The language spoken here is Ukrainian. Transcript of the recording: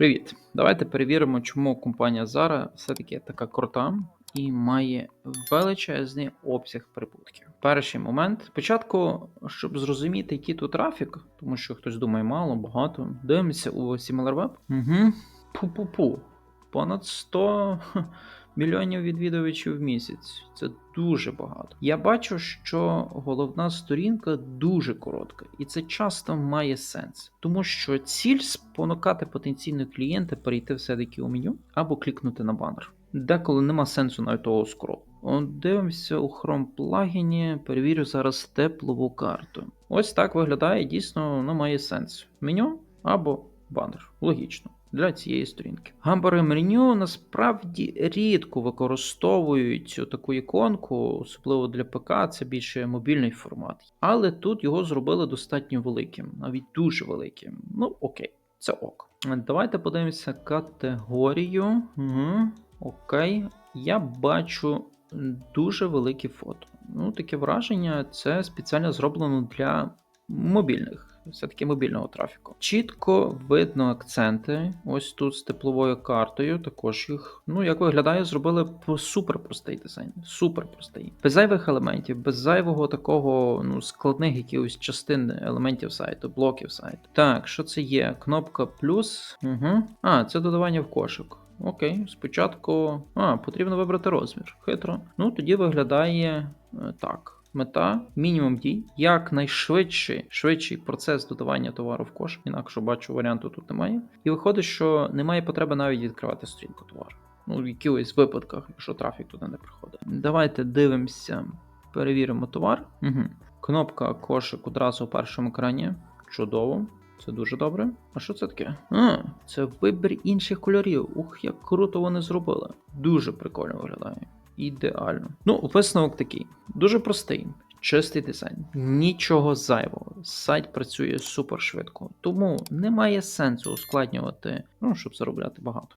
Привіт! Давайте перевіримо, чому компанія Zara все-таки така крута і має величезний обсяг прибутків. Перший момент. Спочатку, щоб зрозуміти, який тут трафік, тому що хтось думає мало, багато. Дивимося у SimilarWeb. Угу. Пу-пу-пу. Понад 100 мільйонів відвідувачів в місяць. Це дуже багато. Я бачу, що головна сторінка дуже коротка, і це часто має сенс, тому що ціль спонукати потенційного клієнта перейти все-таки у меню або клікнути на банер. Деколи нема сенсу навіть того скролу. Дивимося у Chrome плагіні, перевірю зараз теплову карту. Ось так виглядає, дійсно, воно має сенс. Меню або банер. Логічно. Для цієї сторінки. Гамбери меню насправді рідко використовують таку іконку, особливо для ПК, це більше мобільний формат. Але тут його зробили достатньо великим, навіть дуже великим. Ну, окей, це ок. Давайте подивимося категорію. Угу. Окей. Я бачу дуже великі фото. Ну, таке враження, це спеціально зроблено для мобільних все-таки мобільного трафіку. Чітко видно акценти. Ось тут з тепловою картою. Також їх, ну як виглядає, зробили супер простий дизайн. Супер простий. Без зайвих елементів, без зайвого такого ну, складних якихось частин елементів сайту, блоків сайту. Так, що це є? Кнопка плюс. Угу. А, це додавання в кошик. Окей, спочатку. А, потрібно вибрати розмір. Хитро. Ну, тоді виглядає е, так. Мета мінімум дій, якнайшвидший швидший процес додавання товару в кош. Інакше бачу варіанту тут немає. І виходить, що немає потреби навіть відкривати сторінку товару. Ну, в якихось випадках, якщо трафік туди не приходить. Давайте дивимося, перевіримо товар. Угу. Кнопка кошик одразу в першому екрані. Чудово. Це дуже добре. А що це таке? А, це вибір інших кольорів. Ух, як круто вони зробили. Дуже прикольно виглядає. Ідеально. Ну, висновок такий. Дуже простий. Чистий дизайн, нічого зайвого. Сайт працює супер швидко, тому немає сенсу ускладнювати, ну щоб заробляти багато.